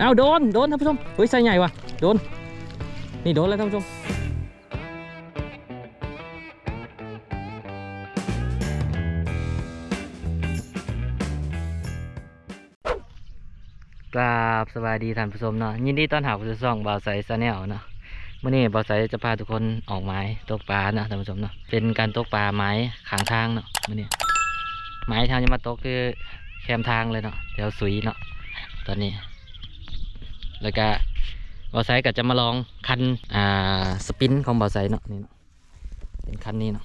เอาโดนโดนท่านผู้ชมเฮ้ยไซส์ใหญ่ว่ะโดน นี่โดนแล้วท่านผู้ชมกราบสวัสดีท่านผู้ชมเนาะยินดีต้อนรับสู่ช่องบ่าวใสซาแนลเนาะเมื่อนี้บ่าวใสจะพาทุกคนออกไม้ตกปลาเนาะท่านผู้ชมเนาะเป็นการตกปลาไม้ขางทางเนาะมื่อนี้ไม้ที่เราจะมาตกคือแคมทางเลยเนาะแถวสุยเนาะตอนนี้ แล้วก็บ่าวใสก็จะมาลองคันอ่าสปินของบ่าวใสเนาะนี่เนาะเป็นคันนี้เนาะ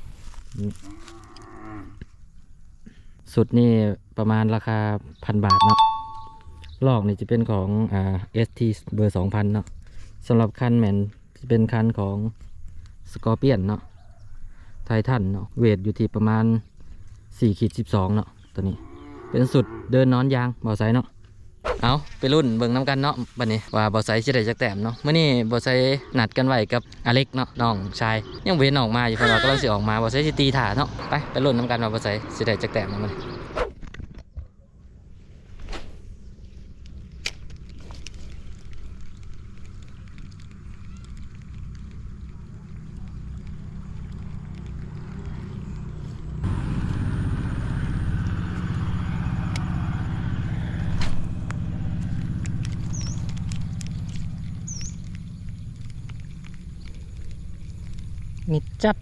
สุดนี่ประมาณราคาพันบาทเนาะลอกนี่จะเป็นของอ่า ST เบอร์2000เนาะสำหรับคันแมนจะเป็นคันของสกอร์เปียนเนาะไททันเนาะเวทอยู่ที่ประมาณ4ขีด12เนาะตัวนี้ เป็นสุดเดินนอนยางบอไซเนาะ เอาไปรุ่นเบิ่งน้ำกันเนาะบัดนี้ว่าบอไซจะได้จักแต้มเนาะเมื่อนี้บอไซนัดกันไว้กับอเล็กเนาะน้องชายยังเว้นออกมาอยู่พอเรากำลังสิออกมาบอไซสิตีถ่าเนาะไปไปรุ่นน้ำกันว่าบอไซสิได้จักแต้มเนาะมัน มิดจับ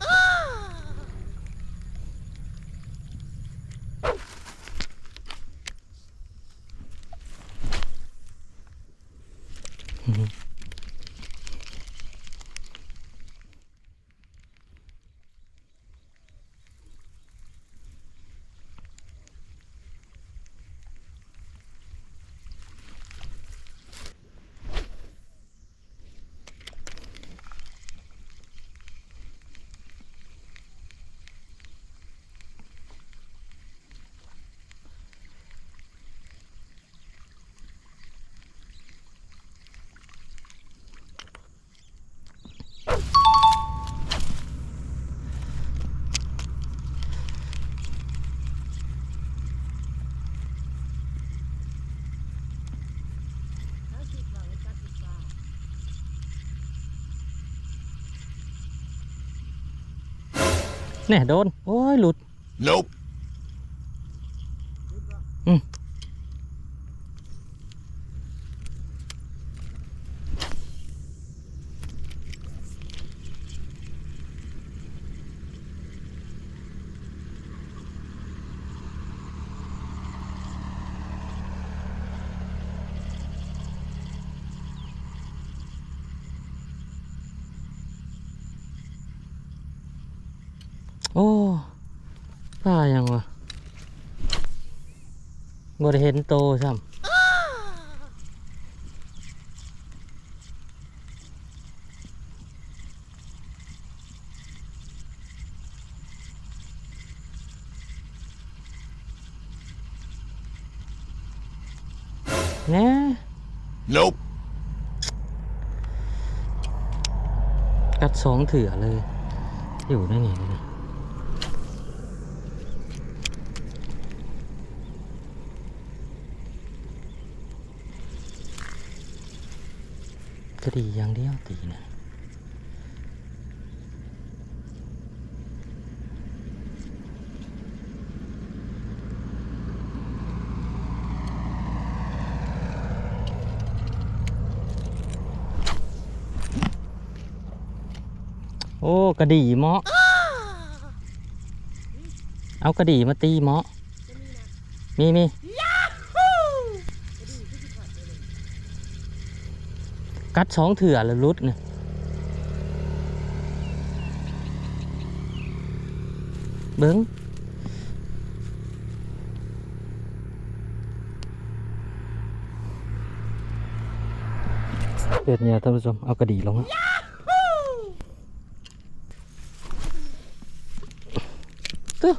เนี่ยโดน โอ้ยหลุด Nope. โอ้ป้ายังวะบ่ได้เห็นโตซ้ำแหน่ Nope. กัดสองเถื่อเลย อยู่ได้นี่เลย ก็ดีอย่างเดียวตีนะโอ้กระดี่เหมาะเอากระดี่มาตีเหมาะมีมี กัดสองเถื่อแล้วรุดเนี่ยเบิ้งเด็ดเนี่ยท่านผู้ชมเอากระดี่ลงฮะตึ๊ อ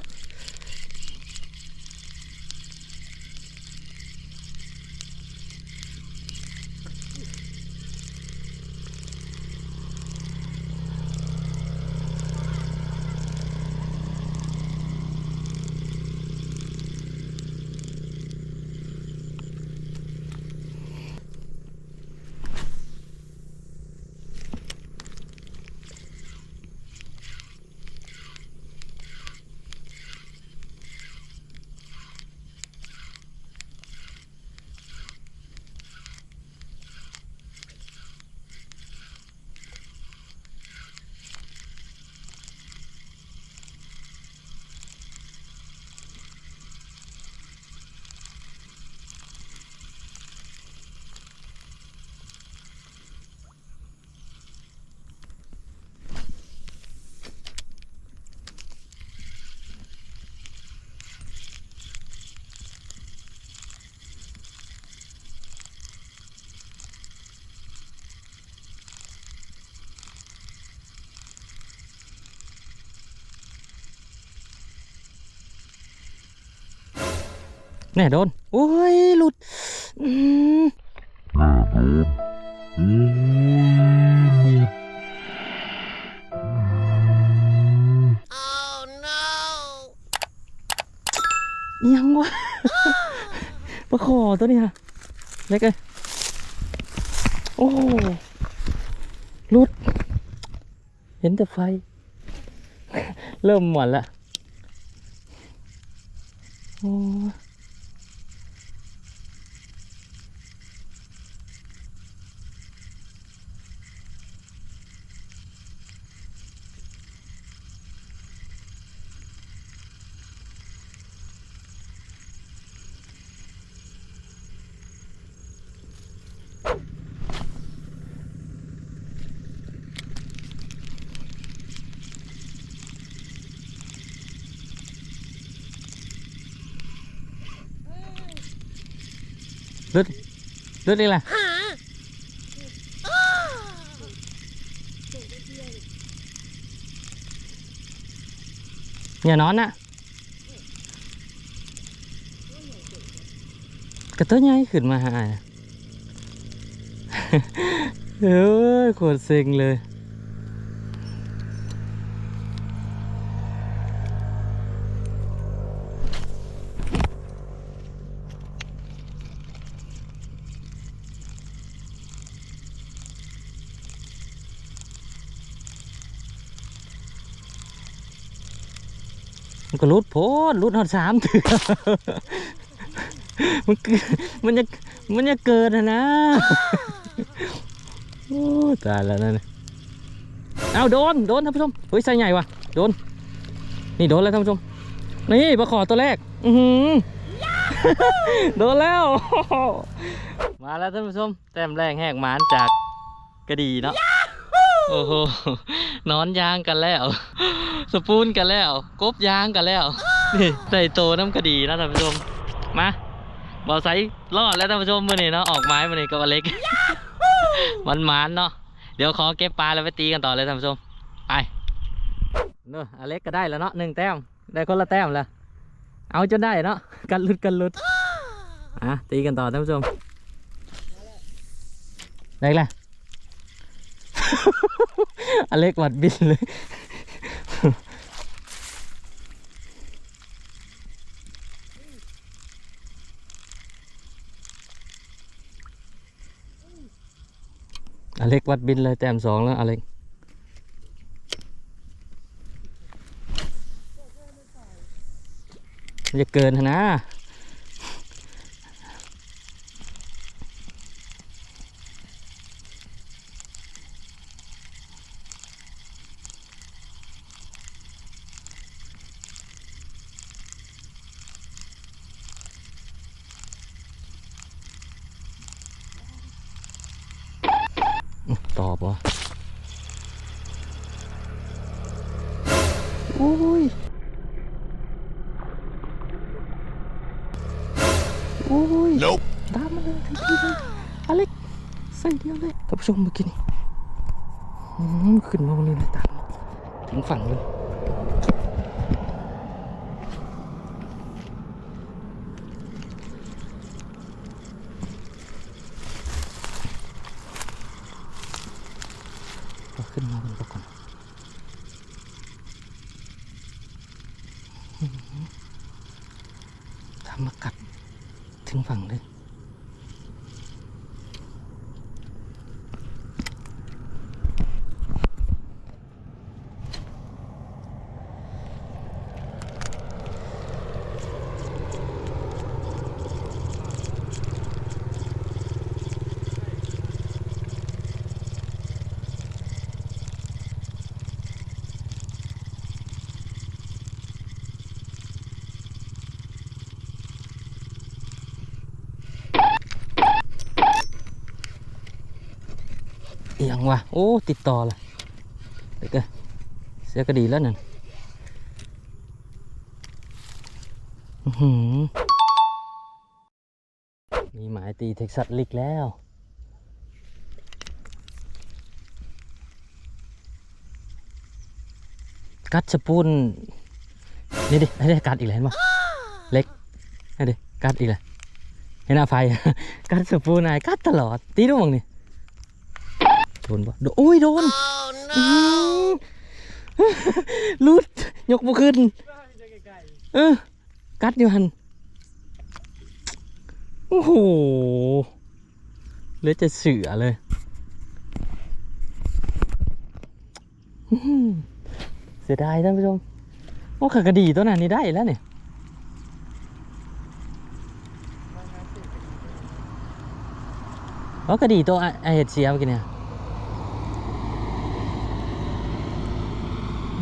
แน่โดน โอ้ย หลุดอืมยังวะปลาขอตัวนี้ฮะเล็กเลยโอ้ลุด เห็นแต่ไฟ เริ่มหมดละโอ้ หลุดหลุดอีกละอย่านอนนะกระตุ้นใหญ่ขึ้นมาหาเฮ้ยโคตรเซ็งเลย มันก็รุดโพดรุดหอดสามเถื่อมันมันจะมันจะเกินนะนะโอ้ตายแล้วนั่นน่ะเอาโดนโดนท่านผู้ชมเฮ้ยไซใหญ่ว่ะโดน นี่โดนแล้วท่านผู้ชมนี่ปลาขอตัวแรก อือหือโดนแล้ว มาแล้วท่านผู้ชม แต้มแรกแหกหมานจากกระดีเนาะ โอ้โหนอนยางกันแล้ว สปูนกันแล้ว กบยางกันแล้ว นี่ใส่โตน้ำกระดีนะท่านผู้ชม มาบอไซรอดแล้วท่านผู้ชมมื่อนี้เนาะออกไม้มื่อนี้กับอเล็กมันหมานเนาะเดี๋ยวขอเก็บปลาแล้วไปตีกันต่อเลยท่านผู้ชมไปเนอะอเล็กก็ได้แล้วเนาะหนึ่งแต้มได้คนละแต้มแล้วเอาจนได้เนาะกันหลุดกันหลุดอะตีกันต่อท่านผู้ชมได้แล้ว อเล็กวัดบินเลย อเล็กวัดบินเลยแต้มสองแล้วอเล็กจะเกินนะ ตอบวะโอ้ย โอ้ย Nope. ตามมาเลยทันทีเลยอเล็กใส่เดียวเลยท่านผู้ชมเมื่อกี้นี่อืมขึ้นมาบนนี้เลยตามมาถึงฝั่งเลยเอาขึ้นมาบนบกก่อนอื้อหือทำ มากัดถึงฝั่งเลย ว่ะโอ้ติดต่อละเด็กอะเสียก็ดีแล้วนั่นมีหมายตีเท็กซัสลิกแล้วกัดสปูนนี่ดิให้ได้กัดอีกแล้วเห็นปะเล็กให้ดิกัดอีกเลยเห็นหน้าไฟกัดสปูนายกัดตลอดตีด้วยมั้งนี่ นปะโดนโอ้ยโดนอื้อลุดยกบุขึ้นเออกัดอยู่หันโอ้โหเหลยจะเสือเลยอื้อหือเสียดายท่านผู้ชมโอ้ขากระดีตัวนั้นนี่ได้แล้วเนี่ยโอ้กระดีตัวไอไอ้เห็ดเสียเมื่อกี้เนี่ยอืม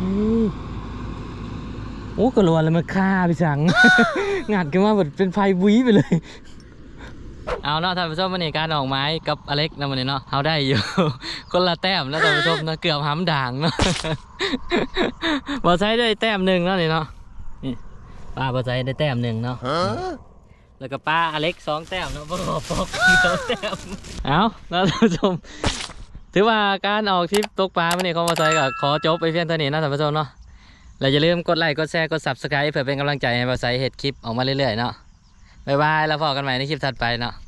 โอ้กระลัวเลยมันฆ่าพี่สัง งัดกันมาแบบเป็นไฟวีไปเลย เอาเนาะท่านผู้ชมวันนี้การออกไม้กับอเล็กนะวันนี้เนาะเอาได้อยู่ คนละแต้มนะท่านผู้ชมเนาะเกือบห้ำด่างเนาะบอใช้ได้แต้มหนึ่งเนาะนี่เนาะนี่ป้าบอใช้ได้แต้มหนึ่งเนาะแล้วก็ป้าอเล็กสองแต้มเนาะบอปอกสองแต้มเอาแล้วท่านผู้ชม ถือว่าการออกทริปตกปลาวันนี้ของบอใช้ก็ขอจบไปเพียงเท่านี้นะท่านผู้ชมเนาะแล้วอย่าลืมกดไลค์กดแชร์กด subscribe เพื่อเป็นกำลังใจให้บอใช้เห็ดคลิปออกมาเรื่อยๆเนาะบ๊ายบายแล้วพบกันใหม่ในคลิปถัดไปเนาะ